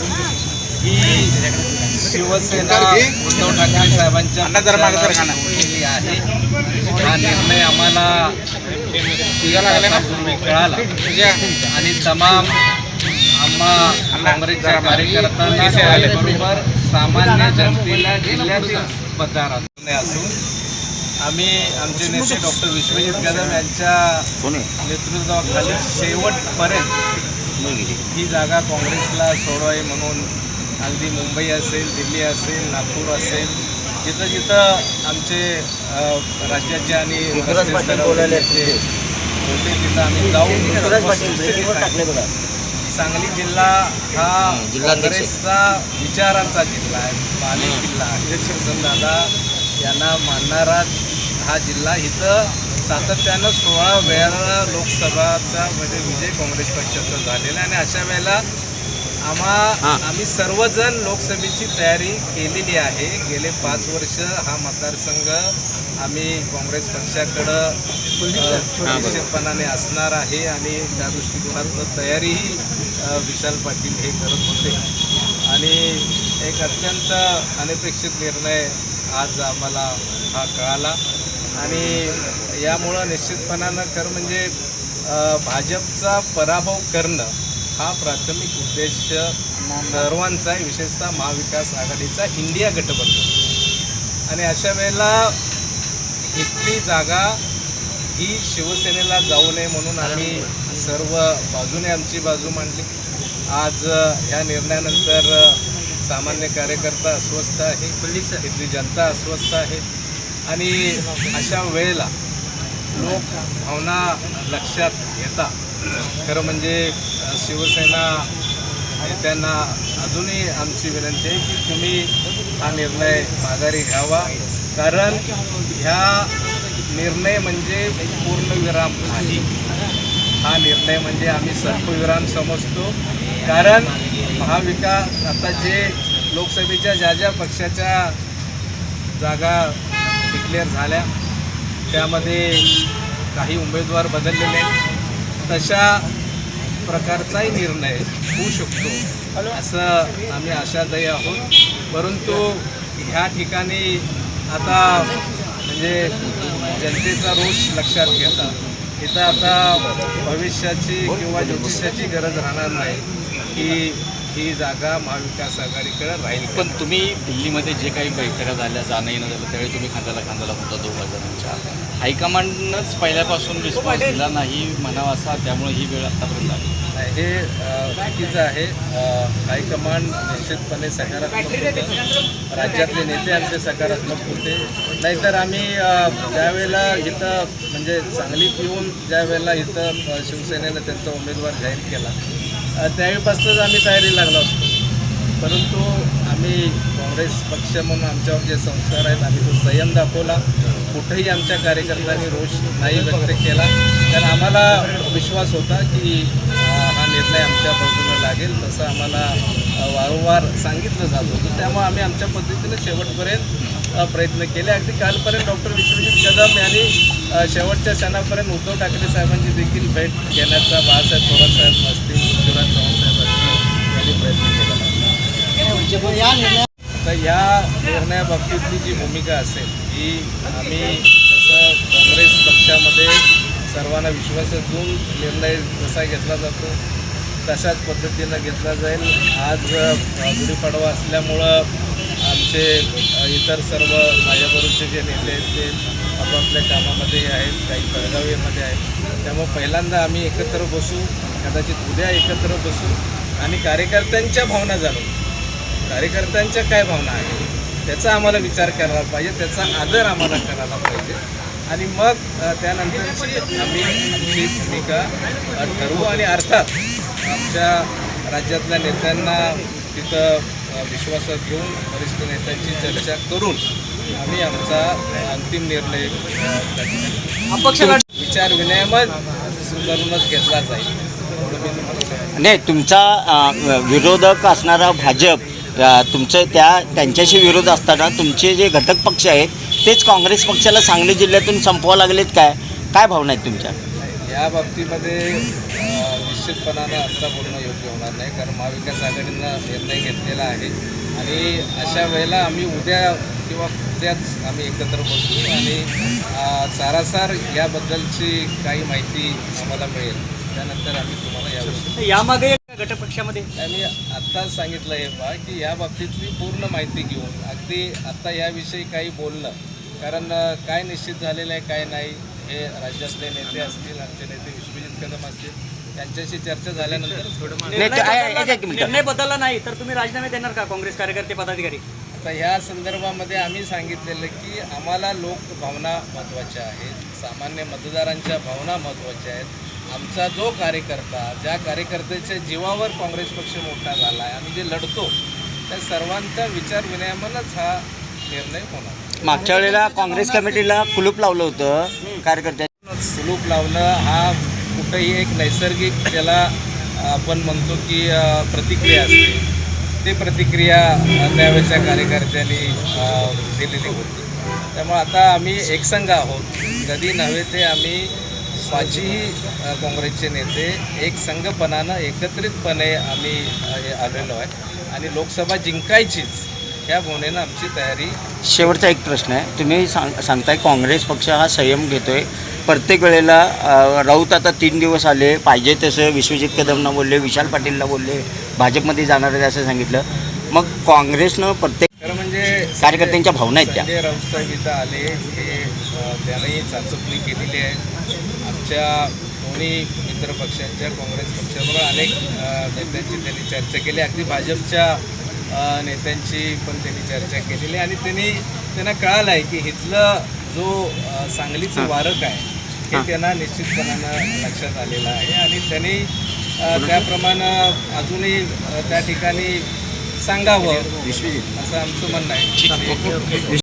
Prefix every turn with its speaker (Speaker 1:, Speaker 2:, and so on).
Speaker 1: ही शिवसेना उद्धव ठाकरे? साहेबांच्या सोडलेली आहे. हा निर्णय आम्हाला कळाला. आणि तमाम आम्हा काँग्रेसच्या कार्यकर्त्यांबरोबर सामान्य जनतेला जिल्ह्यातील मतदार असून आम्ही आमचे नेते डॉक्टर विश्वजित कदम यांच्या नेतृत्वाखाली शेवटपर्यंत ही जागा काँग्रेसला सोडवावी म्हणून अगदी मुंबई असेल दिल्ली असेल नागपूर असेल जिथं जिथं आमचे राज्याचे आणि होते तिथं आम्ही जाऊन. सांगली. जिल्हा हा काँग्रेसचा विचारांचा जिल्हा आहे. बालेक जिल्हा आहे दादा यांना मानणारा हा जिल्हा इथं सातत्यानं सोळा वेळा लोकसभाचा म्हणजे विजय काँग्रेस पक्षाचा झालेला आहे. आणि अशा वेळेला आम्हा आम्ही सर्वजण लोकसभेची तयारी केलेली आहे. गेले पाच वर्ष हा मतदारसंघ आम्ही काँग्रेस पक्षाकडं निश्चितपणाने असणार आहे आणि त्या दृष्टिकोनातून तयारीही विशाल पाटील हे करत होते. आणि एक अत्यंत अनपेक्षित निर्णय आज आम्हाला हा कळाला. आणि यामुळं निश्चितपणानं खरं म्हणजे भाजपचा पराभव करणं हा प्राथमिक उद्देश सर्वांचा आहे विशेषतः महाविकास आघाडीचा इंडिया गठबंधन आणि अशा वेळेला इथली जागा ही शिवसेनेला जाऊ नये म्हणून आम्ही सर्व बाजूने आमची बाजू मांडली. आज ह्या निर्णयानंतर सामान्य कार्यकर्ता अस्वस्थ आहे. इथली जनता अस्वस्थ आहे. आणि अशा वेळेला लोक भावना लक्षात घेता. खरं म्हणजे शिवसेना नेत्यांना अजूनही आमची विनंती आहे की तुम्ही हा निर्णय माघारी घ्यावा. कारण ह्या निर्णय म्हणजे पूर्णविराम नाही. हा निर्णय म्हणजे आम्ही सर्पविराम समजतो. कारण महाविकास आता जे लोकसभेच्या ज्या ज्या पक्षाच्या जागा डिक्लेअर झाल्या. त्यामध्ये काही उमेदवार बदललेले. तशा प्रकारचाही निर्णय होऊ शकतो असं आम्ही आशादायी आहोत. परंतु ह्या ठिकाणी आता म्हणजे जनतेचा रोष लक्षात घेता इथं आता भविष्याची किंवा ज्योतिषाची गरज राहणार नाही की ही जागा महाविकास आघाडीकडे राहील.
Speaker 2: पण तुम्ही दिल्लीमध्ये जे काही बैठका झाल्या जाणं येणं झालं त्यावेळी तुम्ही खांद्याला खांद्याला होता दोघा जणांच्या हायकमांडनंच पहिल्यापासून रिस्पॉन्स दिला नाही म्हणावा असा त्यामुळे ही वेळ आतापर्यंत आली.
Speaker 1: हे चुकीचं आहे. हायकमांड निश्चितपणे सकारात्मक होतं. राज्यातले नेते आमचे सकारात्मक होते. नाहीतर आम्ही ज्यावेळेला इथं म्हणजे सांगलीत येऊन ज्या वेळेला इथं शिवसेनेनं त्यांचा उमेदवार जाहीर केला त्यावेळीपासूनच आम्ही तयारी लागलो असतो. परंतु आम्ही काँग्रेस पक्ष म्हणून आमच्यावर जे संस्कार आहेत आम्ही तो संयम दाखवला. कुठेही आमच्या कार्यकर्त्यांनी रोष नाही व्यक्त केला. कारण आम्हाला विश्वास होता की हा निर्णय आमच्या बाजूने लागेल तसं आम्हाला वारंवार सांगितलं जात होतं. त्यामुळे आम्ही आमच्या पद्धतीने शेवटपर्यंत प्रयत्न केले. अगदी कालपर्यंत डॉक्टर विश्वजित कदम यांनी शेवटच्या क्षणापर्यंत उद्धव ठाकरे साहेबांची देखील भेट घेण्याचा बाळासाहेब थोरातसाहेब असतील पृथ्वीराज चव्हाण साहेब असतील यांनी प्रयत्न केला आता या निर्णयाबाबतीतली जी भूमिका असेल ही आम्ही जसं काँग्रेस पक्षामध्ये सर्वांना विश्वास घेऊन निर्णय जसा घेतला जातो तशाच पद्धतीनं घेतला जाईल. आज गुढीपाडवा असल्यामुळं आमचे इतर सर्व माझ्याबरोबरचे जे नेते आहेत ते आपापल्या कामामध्ये आहेत काही परगावीमध्ये आहेत. त्यामुळे पहिल्यांदा आम्ही एकत्र बसू कदाचित उद्या एकत्र बसू आणि कार्यकर्त्यांच्या भावना जाणून कार्यकर्त्यांच्या काय भावना आहेत त्याचा आम्हाला विचार करायला पाहिजे त्याचा आदर आम्हाला करायला पाहिजे आणि मग त्यानंतरची आम्ही आमची भूमिका ठरवू आणि अर्थात आमच्या राज्यातल्या नेत्यांना तिथं विश्वासात घेऊन वरिष्ठ नेत्यांची चर्चा करून आम्ही आमचा अंतिम निर्णय विचार विनिमय करूनच घेतला जाईल.
Speaker 3: नाही तुमचा विरोधक असणारा भाजप तुमचं त्या त्यांच्याशी विरोध असताना तुमचे जे घटक पक्ष आहेत तेच काँग्रेस पक्षाला सांगली जिल्ह्यातून संपवा लागलेत काय? काय भावना आहेत तुमच्या?
Speaker 1: या बाबतीमध्ये निश्चितपणानं आत्ता बोलणं योग्य होणार नाही कारण महाविकास आघाडीनं निर्णय घेतलेला आहे. आणि अशा वेळेला आम्ही उद्या किंवा उद्याच आम्ही एकत्र बसू आणि अ, सारासार याबद्दलची काही माहिती आम्हाला मिळेल. त्यानंतर आम्ही तुम्हाला याविषयी
Speaker 4: यामागे गटपक्षामध्ये?
Speaker 1: मी आत्ताच सांगितलं आहे बा की या बाबतीतली पूर्ण माहिती घेऊन अगदी आत्ता याविषयी काही बोलणं कारण काय निश्चित झालेलं आहे काय नाही हे राज्यातले नेते असतील आमचे नेते विश्वजित कदम असतील त्यांच्याशी चर्चा झाल्यानंतर
Speaker 4: निर्णय बदलला- नाही तर तुम्ही राजीनामे देणार का काँग्रेस कार्यकर्ते पदाधिकारी?
Speaker 1: आता ह्या संदर्भामध्ये आम्ही सांगितलेलं की आम्हाला लोक भावना महत्त्वाच्या आहेत सामान्य मतदारांच्या भावना महत्त्वाच्या आहेत. आमचा जो कार्यकर्ता ज्या कार्यकर्त्याच्या जीवावर काँग्रेस पक्ष मोठा झाला आहे आम्ही जे लढतो त्या सर्वांच्या विचारविनिमयानंच हा निर्णय होणार.
Speaker 3: मागच्या वेळेला काँग्रेस कमिटीला कुलूप लावलं होतं कार्यकर्त्या
Speaker 1: सुलूक लावणं हा कुठंही एक नैसर्गिक त्याला आपण म्हणतो की प्रतिक्रिया असते. ती प्रतिक्रिया त्यावेळेच्या कार्यकर्त्यांनी दिलेली होती. त्यामुळे आता आम्ही एकसंघ आहोत. कधी नव्हे ते आम्ही पाचही काँग्रेसचे नेते एक संघपणानं एकत्रितपणे आम्ही आलेलो आहे. आणि लोकसभा जिंकायचीच या भावनेनं आमची तयारी
Speaker 3: शेवटचा एक प्रश्न आहे. तुम्ही सांग सांगताय काँग्रेस पक्ष हा संयम घेतोय. प्रत्येक वेळेला राऊत आता तीन दिवस आले पाहिजे तसं विश्वजित कदमना बोलले विशाल पाटीलला बोलले भाजपमध्ये जाणार आहे असं सांगितलं. मग काँग्रेसनं प्रत्येक कार्यकर्त्यांच्या भावना आहेत त्या.
Speaker 1: संजय राऊत साहेब इथं आले हे त्यांनी चाचपणी केलेली आहे. आमच्या दोन्ही मित्र पक्षांच्या काँग्रेस पक्षाबरोबर अनेक नेत्यांची त्यांनी चर्चा केली. अगदी भाजपच्या नेत्यांची पण त्यांनी चर्चा केलेली आहे. आणि त्यांनी त्यांना कळालं आहे की इथलं जो सांगलीचं वारक आहे हे त्यांना निश्चितपणानं लक्षात आलेलं आहे. आणि त्यांनी त्याप्रमाणे अजूनही त्या ठिकाणी सांगावं असं आमचं म्हणणं आहे.